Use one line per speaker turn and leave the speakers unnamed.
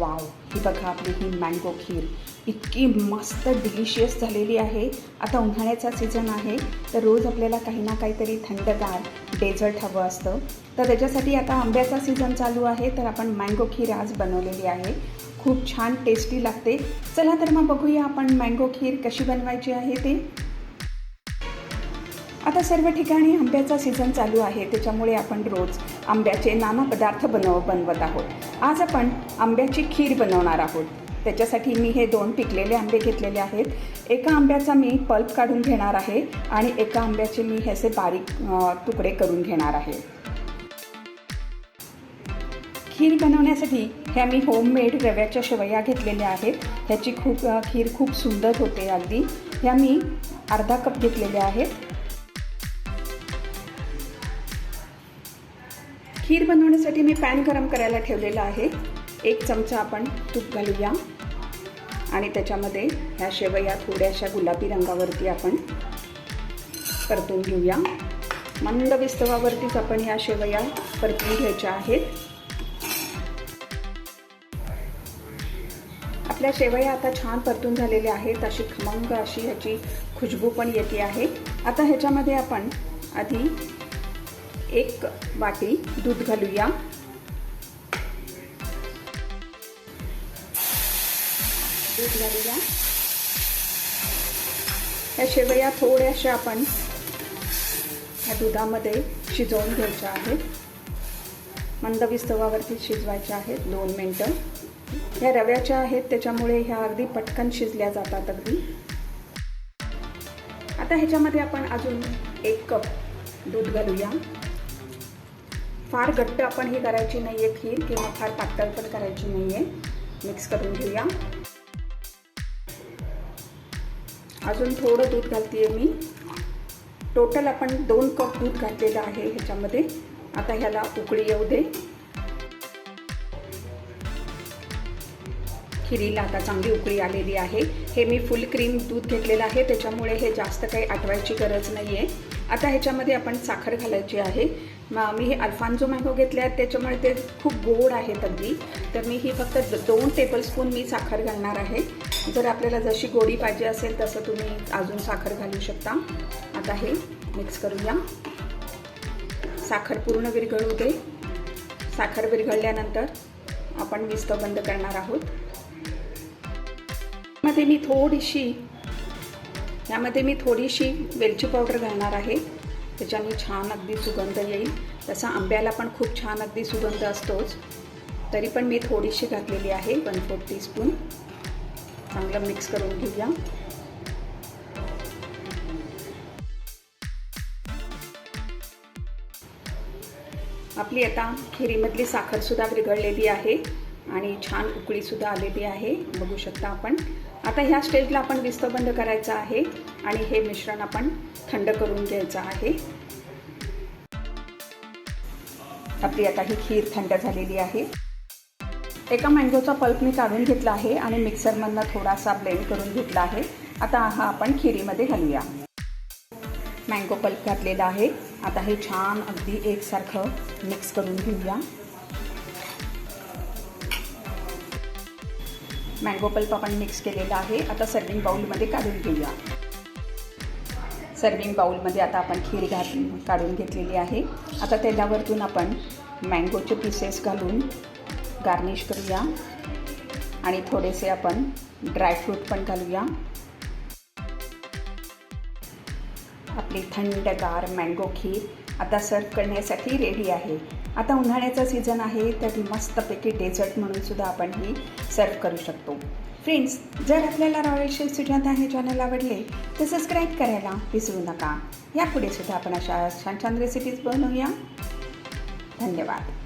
Wow ही बघा आपली ही mango खीर. इतकी मस्त डिलिशियस झालेली आहे. आता उन्हाळ्याचा सीझन आहे तर रोज आपल्याला काही ना काहीतरी थंडगार डेझर्ट हवं असतं. तर त्याच्यासाठी आता आंब्याचा सीझन चालू आहे तर आपण मँगो खीर आज बनवलेली आहे. खूप छान टेस्टी लागते. चला तर मग बघूया आपण मँगो खीर कशी बनवायची आहे ते. आता सर्व ठिकाणी आंब्याचा सीझन चालू आहे. त्याच्यामुळे आपण रोज आंब्याचे नाना पदार्थ बनव बनवत आहोत. आज आपण आंब्याची खीर बनवणार आहोत. त्याच्यासाठी मी हे दोन पिकलेले आंबे घेतलेले आहेत. एका आंब्याचा मी पल्प काढून घेणार आहे आणि एका आंब्याचे मी ह्याचे बारीक तुकडे करून घेणार आहे. खीर बनवण्यासाठी ह्या मी होममेड रव्याच्या शेवया घेतलेल्या आहेत. ह्याची खूप खीर खूप सुंदर होते अगदी. ह्या मी अर्धा कप घेतलेल्या आहेत. खीर बनवण्यासाठी मी पॅन गरम करायला ठेवलेलं आहे. एक चमचा आपण तूप घालूया. आणि त्याच्यामध्ये ह्या शेवया थोड्याशा गुलाबी रंगावरती आपण परतून घेऊया. मंद विस्तवावरतीच आपण ह्या शेवया परतून घ्यायच्या आहेत. आपल्या शेवया आता छान परतून झालेल्या आहेत. अशी खमंग अशी ह्याची खुशबू पण येते आहे. आता ह्याच्यामध्ये आपण आधी एक वाटी दूध घालूया. दूध घालूया. ह्या शेवया थोड्याशा आपण ह्या दुधामध्ये शिजवून घ्यायच्या आहेत. मंद विस्तवावरती शिजवायच्या आहेत दोन मिनटं. ह्या रव्याच्या आहेत त्याच्यामुळे ह्या अगदी पटकन शिजल्या जातात अगदी. आता ह्याच्यामध्ये आपण अजून एक कप दूध घालूया. फार घट्ट आपण ही करायची नाही आहे खीर किंवा फार पातळ पण करायची नाही आहे मिक्स करून घेऊया. अजून थोडं दूध घालते मी. टोटल आपण दोन कप दूध घातलेलं आहे ह्याच्यामध्ये. आता ह्याला उकळी येऊ दे. खिरीला आता चांगली उकळी आलेली आहे. हे मी फुल क्रीम दूध घेतलेलं आहे. त्याच्यामुळे हे जास्त काही आटवायची गरज नाही आहे आता ह्याच्यामध्ये आपण साखर घालायची आहे. मग मी हे अल्फान्जो मँगो घेतले आहेत. त्याच्यामुळे ते खूप गोड आहेत अगदी. तर मी ही फक्त दोन टेबलस्पून मी साखर घालणार आहे. जर आपल्याला जशी गोडी पाहिजे असेल तसं तुम्ही अजून साखर घालू शकता. आता हे मिक्स करूया. साखर पूर्ण विरघळू दे. साखर विरघळल्यानंतर आपण विस्तव बंद करणार आहोत. मध्ये मी थोडीशी यामध्ये मी थोडीशी वेलची पावडर घालणार आहे. त्याच्याने छान अगदी सुगंध येईल. तसा आंब्याला पण खूप छान अगदी सुगंध असतोच. तरी पण मी थोडीशी घातलेली आहे वन फोर्थ टीस्पून चांगलं मिक्स करून घेऊया. आपली आता खिरीमधली साखरसुद्धा विरघळलेली आहे आणि छान उकळीसुद्धा आलेली आहे. बघू शकता आपण. आता ह्या स्टेजला आपण विस्तव बंद करायचा आहे. आणि हे मिश्रण आपण थंड करून घ्यायचं आहे. आपली आता ही खीर थंड झालेली आहे. एका मँगोचा पल्प मी काढून घेतला आहे आणि मिक्सरमधनं थोडासा ब्लेंड करून घेतला आहे. आता हा आपण खिरीमध्ये घालूया. मँगो पल्प घातलेला आहे. आता हे छान अगदी एकसारखं मिक्स करून घेऊया. मँगो पल्प आपण मिक्स केलेला आहे. आता सर्विंग बाऊलमध्ये काढून घेऊया. सर्विंग बाऊलमध्ये आता आपण खीर घातली काढून घेतलेली आहे. आता त्याच्यावरतून आपण मँगोचे पीसेस घालून गार्निश करूया. आणि थोडेसे आपण ड्रायफ्रूट पण घालूया. आपली थंडगार मँगो खीर आता सर्व करण्यासाठी रेडी आहे. आता उन्हाळ्याचा सीझन आहे तर मस्तपैकी डेझर्ट म्हणून सुद्धा आपण ही सर्व करू शकतो. फ्रेंड्स जर आपल्याला रॉयल शेफ सुजाता हे चॅनल आवडले तर सबस्क्राईब करायला विसरू नका. यापुढे सुद्धा आपण अशा छान छान रेसिपीज बनवूया. धन्यवाद.